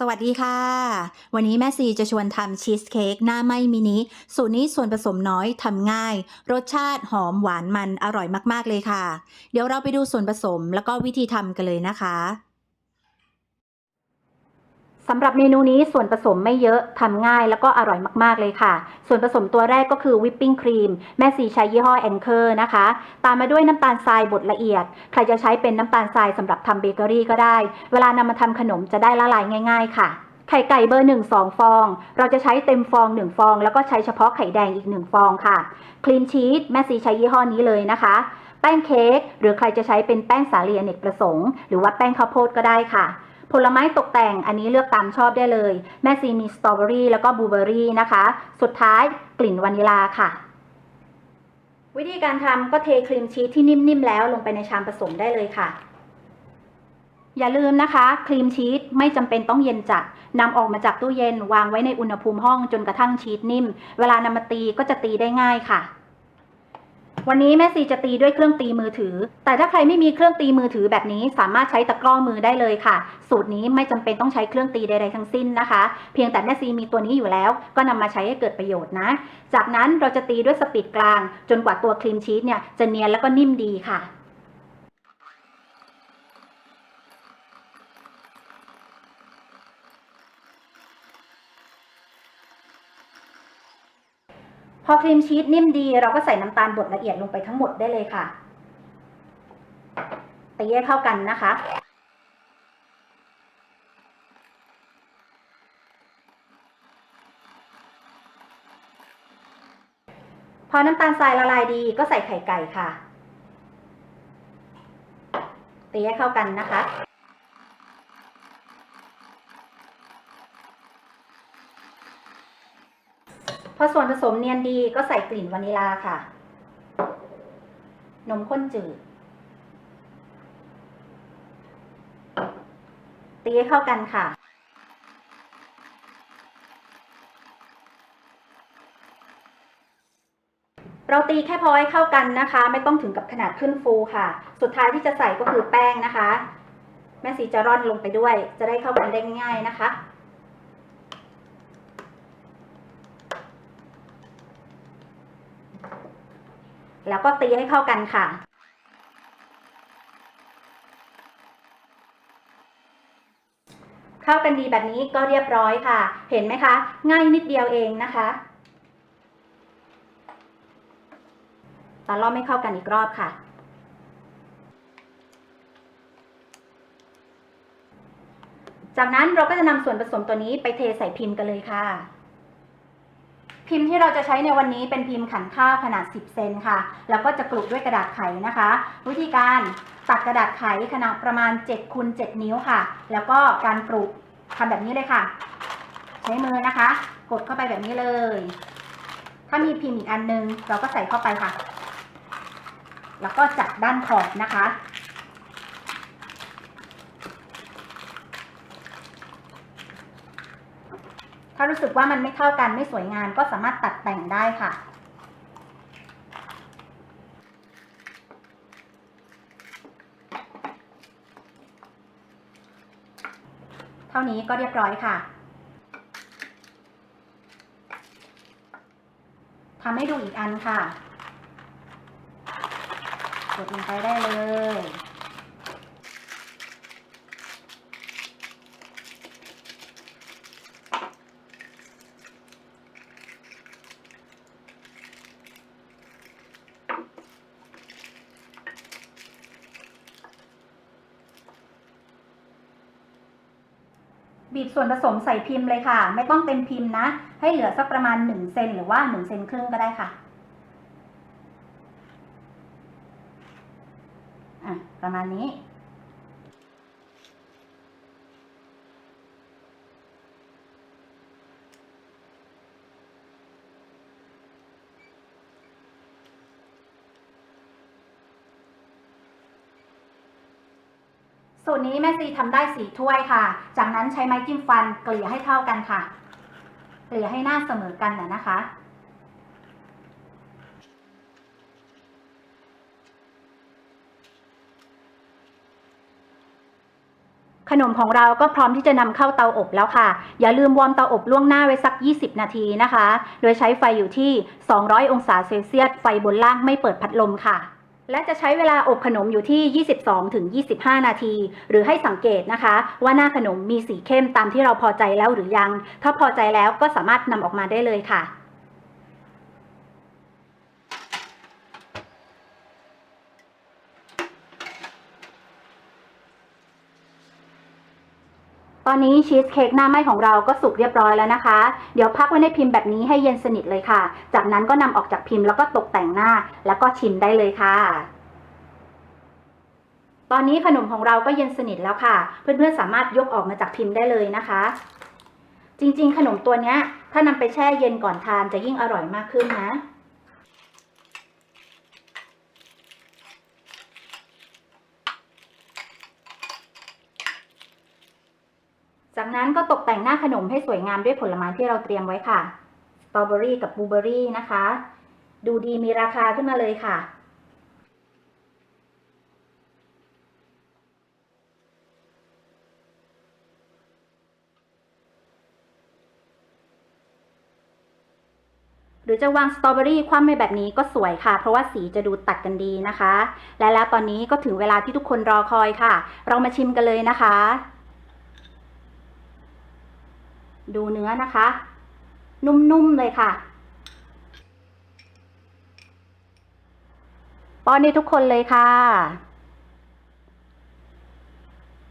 สวัสดีค่ะ วันนี้แม่ซีจะชวนทำชีสเค้กหน้าไม้มินิ สูตรนี้ส่วนผสมน้อยทำง่าย รสชาติหอมหวานมันอร่อยมากๆเลยค่ะ เดี๋ยวเราไปดูส่วนผสมแล้วก็วิธีทำกันเลยนะคะ สำหรับเมนูนี้ส่วนผสมไม่เยอะทำง่ายแล้วก็อร่อยมากๆเลยค่ะ ส่วนผสมตัวแรกก็คือวิปปิ้งครีมแม่สีใช้ยี่ห้อแองเกอร์นะคะ ตามมาด้วยน้ำตาลทรายบดละเอียด ใครจะใช้เป็นน้ำตาลทรายสำหรับทำเบเกอรี่ก็ได้ เวลานำมาทำขนมจะได้ละลายง่าย ๆ ค่ะไข่ไก่เบอร์ 1 2 ฟอง เราจะใช้เต็มฟอง 1 ฟอง แล้วก็ใช้เฉพาะไข่แดงอีก 1 ฟองค่ะ ครีมชีสแม่สีใช้ยี่ห้อนี้เลยนะคะ แป้งเค้กหรือใครจะใช้เป็นแป้งสาลีอเนกประสงค์ หรือว่าแป้งข้าวโพดก็ได้ค่ะ ผลไม้ตกแต่งอันนี้เลือกตามชอบได้เลย แม่ซีมีสตรอเบอรี่แล้วก็บลูเบอรี่นะคะ สุดท้ายกลิ่นวานิลาค่ะ วิธีการทำก็เทครีมชีสที่นิ่มๆแล้วลงไปในชามผสมได้เลยค่ะ อย่าลืมนะคะ ครีมชีสไม่จำเป็นต้องเย็นจัดนำออกมาจากตู้เย็นวางไว้ในอุณหภูมิห้องจนกระทั่งชีสนิ่ม เวลานำมาตีก็จะตีได้ง่ายค่ะ วันนี้แม่ซีจะตีด้วยเครื่องตีมือถือ แต่ถ้าใครไม่มีเครื่องตีมือถือแบบนี้สามารถใช้ตะกร้อมือได้เลยค่ะ สูตรนี้ไม่จำเป็นต้องใช้เครื่องตีใดๆทั้งสิ้นนะคะ เพียงแต่แม่ซีมีตัวนี้อยู่แล้ว ก็นำมาใช้ให้เกิดประโยชน์นะ จากนั้นเราจะตีด้วยสปีดกลาง จนกว่าตัวครีมชีสเนี่ยจะเนียนแล้วก็นิ่มดีค่ะ พอครีมชีสนิ่มดี เราก็ใส่น้ำตาลบดละเอียดลงไปทั้งหมดได้เลยค่ะ ตีให้เข้ากันนะคะ พอน้ำตาลทรายละลายดีก็ใส่ไข่ไก่ค่ะ ตีให้เข้ากันนะคะ พอส่วนผสมเนียนดีก็ใส่กลิ่นวานิลาค่ะ นมข้นจืด ตีให้เข้ากันค่ะ เราตีแค่พอให้เข้ากันนะคะ ไม่ต้องถึงกับขนาดขึ้นฟูค่ะ สุดท้ายที่จะใส่ก็คือแป้งนะคะ แม่สีจะร่อนลงไปด้วย จะได้เข้ากันได้ง่ายๆนะคะ แล้วก็ตีให้เข้ากันค่ะ เข้ากันดีแบบนี้ก็เรียบร้อยค่ะ เห็นไหมคะ ง่ายนิดเดียวเองนะคะตอนรอบไม่เข้ากันอีกรอบค่ะ จากนั้นเราก็จะนำส่วนผสมตัวนี้ไปเทใส่พิมพ์กันเลยค่ะ พิมพ์ที่เราจะใช้ในวันนี้เป็นพิมพ์ขันข้าวขนาด 10 เซนค่ะ แล้วก็จะกลุด้วยกระดาษไขนะคะ วิธีการตัดกระดาษไขขนาดประมาณ7คูณ7นิ้วค่ะ แล้วก็การกลุทำแบบนี้เลยค่ะ ใช้มือนะคะ กดเข้าไปแบบนี้เลย ถ้ามีพิมพ์อีกอันนึง เราก็ใส่เข้าไปค่ะ แล้วก็จัดด้านขอบนะคะ ถ้ารู้สึกว่ามันไม่เข้ากันไม่สวยงามก็สามารถตัดแต่งได้ค่ะ เท่านี้ก็เรียบร้อยค่ะทำให้ดูอีกอันค่ะ กดลงไปได้เลย บีบส่วนผสมใส่พิมพ์เลยค่ะ ไม่ต้องเต็มพิมพ์นะ ให้เหลือสักประมาณ 1 เซนหรือว่า 1 เซนครึ่งก็ได้ค่ะอะประมาณนี้ สูตรนี้แม่ซีทำได้สี่ถ้วยค่ะ จากนั้นใช้ไม้จิ้มฟันเกลี่ยให้เท่ากันค่ะ เกลี่ยให้หน้าเสมอกันนะนะคะ ขนมของเราก็พร้อมที่จะนำเข้าเตาอบแล้วค่ะ อย่าลืมวอร์มเตาอบล่วงหน้าไว้สัก 20 นาทีนะคะ โดยใช้ไฟอยู่ที่ 200 องศาเซลเซียส ไฟบนล่างไม่เปิดพัดลมค่ะ และจะใช้เวลาอบขนมอยู่ที่ 22ถึง25 นาที หรือให้สังเกตนะคะ ว่าหน้าขนมมีสีเข้มตามที่เราพอใจแล้วหรือยัง ถ้าพอใจแล้วก็สามารถนำออกมาได้เลยค่ะ ตอนนี้ชีสเค้กหน้าไหม้ของเราก็สุกเรียบร้อยแล้วนะคะ เดี๋ยวพักไว้ในพิมพ์แบบนี้ให้เย็นสนิทเลยค่ะ จากนั้นก็นำออกจากพิมพ์แล้วก็ตกแต่งหน้า แล้วก็ชิมได้เลยค่ะ ตอนนี้ขนมของเราก็เย็นสนิทแล้วค่ะ เพื่อนๆสามารถยกออกมาจากพิมพ์ได้เลยนะคะ จริงๆ ขนมตัวเนี้ยถ้านำไปแช่เย็นก่อนทานจะยิ่งอร่อยมากขึ้นนะ จากนั้นก็ตกแต่งหน้าขนมให้สวยงามด้วยผลไม้ที่เราเตรียมไว้ค่ะ สตรอเบอรี่กับบลูเบอรี่นะคะ ดูดีมีราคาขึ้นมาเลยค่ะ หรือจะวางสตรอเบอรี่คว่ำไปแบบนี้ก็สวยค่ะ เพราะว่าสีจะดูตัดกันดีนะคะ และแล้วตอนนี้ก็ถึงเวลาที่ทุกคนรอคอยค่ะ เรามาชิมกันเลยนะคะ ดูเนื้อนะคะ นุ่มๆเลยค่ะ ป้อนให้ทุกคนเลยค่ะ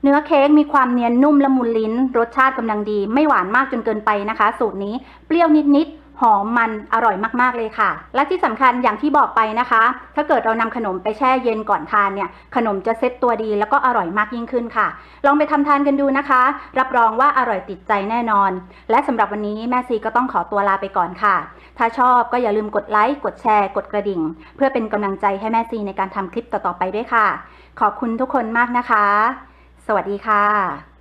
เนื้อเค้กมีความเนียนนุ่มละมุนลิ้น รสชาติกำลังดี ไม่หวานมากจนเกินไปนะคะ สูตรนี้เปรี้ยวนิดๆ หอมมันอร่อยมากๆเลยค่ะ และที่สำคัญอย่างที่บอกไปนะคะ ถ้าเกิดเรานำขนมไปแช่เย็นก่อนทานเนี่ย ขนมจะเซ็ตตัวดีแล้วก็อร่อยมากยิ่งขึ้นค่ะ ลองไปทำทานกันดูนะคะ รับรองว่าอร่อยติดใจแน่นอน และสำหรับวันนี้แม่ซีก็ต้องขอตัวลาไปก่อนค่ะ ถ้าชอบก็อย่าลืมกดไลค์ กดแชร์ กดกระดิ่ง เพื่อเป็นกำลังใจให้แม่ซีในการทำคลิปต่อๆไปด้วยค่ะ ขอบคุณทุกคนมากนะคะ สวัสดีค่ะ